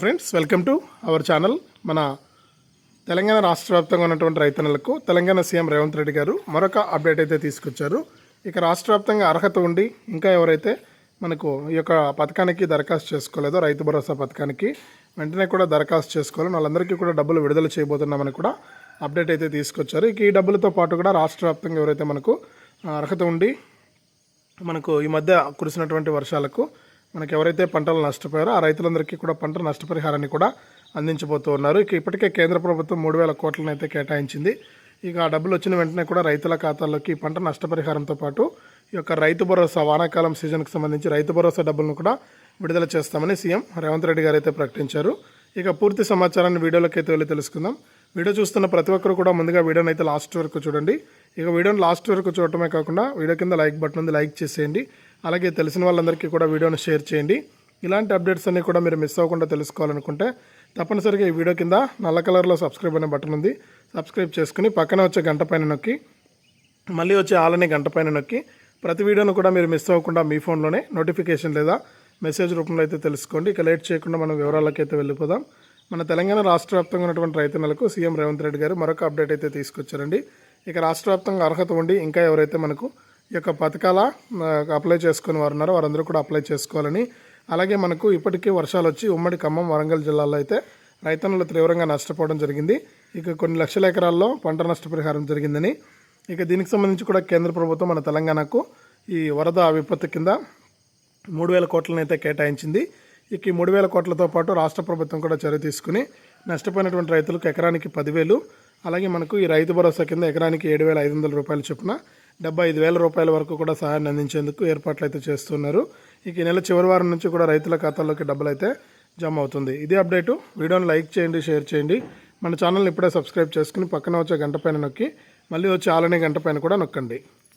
Friends welcome to our channel మన తెలంగాణ రాష్ట్ర వ్యాప్తంగా ఉన్నటువంటి రైతన్నలకు తెలంగాణ సీఎం రేవంత్ రెడ్డి గారు మరొక అప్డేట్ అయితే తీసుకొచ్చారు. ఇక రాష్ట్ర వ్యాప్తంగా అర్హత ఉండి ఇంకా ఎవరైతే మనకు ఈ యొక్క పథకానికి దరఖాస్తు చేసుకోలేదో రైతు భరోసా పథకానికి వెంటనే కూడా దరఖాస్తు చేసుకోవాలి వాళ్ళందరికీ కూడా డబ్బులు విడుదల చేయబోతున్నామని కూడా అప్డేట్ అయితే తీసుకొచ్చారు. ఇక ఈ డబ్బులతో పాటు కూడా రాష్ట్ర వ్యాప్తంగా ఎవరైతే మనకు అర్హత ఉండి మనకు ఈ మధ్య కురిసినటువంటి వర్షాలకు మనకు ఎవరైతే పంటలు నష్టపోయారో ఆ రైతులందరికీ కూడా పంట నష్టపరిహారాన్ని కూడా అందించబోతూ ఉన్నారు. ఇక ఇప్పటికే కేంద్ర ప్రభుత్వం మూడు వేల కోట్లను అయితే కేటాయించింది. ఇక ఆ డబ్బులు వచ్చిన వెంటనే కూడా రైతుల ఖాతాల్లోకి పంట నష్టపరిహారంతో పాటు ఈ యొక్క రైతు భరోసా వానాకాలం సీజన్కి సంబంధించి రైతు భరోసా డబ్బులను కూడా విడుదల చేస్తామని సీఎం రేవంత్ రెడ్డి గారు అయితే ప్రకటించారు. ఇక పూర్తి సమాచారాన్ని వీడియోలోకి అయితే వెళ్ళి తెలుసుకుందాం. వీడియో చూస్తున్న ప్రతి ఒక్కరు కూడా ముందుగా వీడియోని అయితే లాస్ట్ వరకు చూడండి. ఇక వీడియోని లాస్ట్ వరకు చూడటమే కాకుండా వీడియో కింద లైక్ బటన్ ఉంది లైక్ చేసేయండి. అలాగే తెలిసిన వాళ్ళందరికీ కూడా వీడియోని షేర్ చేయండి. ఇలాంటి అప్డేట్స్ అన్నీ కూడా మీరు మిస్ అవ్వకుండా తెలుసుకోవాలనుకుంటే తప్పనిసరిగా ఈ వీడియో కింద నల్ల కలర్లో సబ్స్క్రైబ్ అనే బటన్ ఉంది. సబ్స్క్రైబ్ చేసుకుని పక్కన వచ్చే గంట పైన నొక్కి మళ్ళీ వచ్చే ఆలనే గంట పైన నొక్కి ప్రతి వీడియోను కూడా మీరు మిస్ అవ్వకుండా మీ ఫోన్లోనే నోటిఫికేషన్ లేదా మెసేజ్ రూపంలో అయితే తెలుసుకోండి. ఇక లేట్ చేయకుండా మనం వివరాలకైతే అయితే వెళ్ళిపోదాం. మన తెలంగాణ రాష్ట్ర వ్యాప్తంగా ఉన్నటువంటి రైతన్నలకు సీఎం రేవంత్ రెడ్డి గారు మరొక అప్డేట్ అయితే తీసుకొచ్చారండి. ఇక రాష్ట్ర వ్యాప్తంగా అర్హత ఉండి ఇంకా ఎవరైతే మనకు ఈ యొక్క పథకాల అప్లై చేసుకుని వారు ఉన్నారో. వారందరూ కూడా అప్లై చేసుకోవాలని. అలాగే మనకు ఇప్పటికే వర్షాలు వచ్చి ఉమ్మడి ఖమ్మం వరంగల్ జిల్లాలో అయితే రైతన్నులు తీవ్రంగా నష్టపోవడం జరిగింది. ఇక కొన్ని లక్షల ఎకరాల్లో పంట నష్టపరిహారం జరిగిందని. ఇక దీనికి సంబంధించి కూడా కేంద్ర ప్రభుత్వం మన తెలంగాణకు ఈ వరద విపత్తు కింద మూడు వేల కోట్లను అయితే కేటాయించింది. ఇక ఈ మూడు వేల కోట్లతో పాటు రాష్ట్ర ప్రభుత్వం కూడా చర్య తీసుకుని నష్టపోయినటువంటి రైతులకు ఎకరానికి పదివేలు అలాగే మనకు ఈ రైతు భరోసా కింద ఎకరానికి ఏడు వేల ఐదు వందల రూపాయల చొప్పున డెబ్బై ఐదు వేల రూపాయల వరకు కూడా సహాయాన్ని అందించేందుకు ఏర్పాట్లు అయితే చేస్తున్నారు. ఇక ఈ నెల చివరి వారం నుంచి కూడా రైతుల ఖాతాల్లోకి డబ్బులు అయితే జమ అవుతుంది ఇది అప్డేటు. వీడియోని లైక్ చేయండి షేర్ చేయండి. మన ఛానల్ని ఇప్పుడే సబ్స్క్రైబ్ చేసుకుని పక్కన వచ్చే గంట పైన నొక్కి మళ్ళీ వచ్చే ఆలనే గంట పైన కూడా నొక్కండి.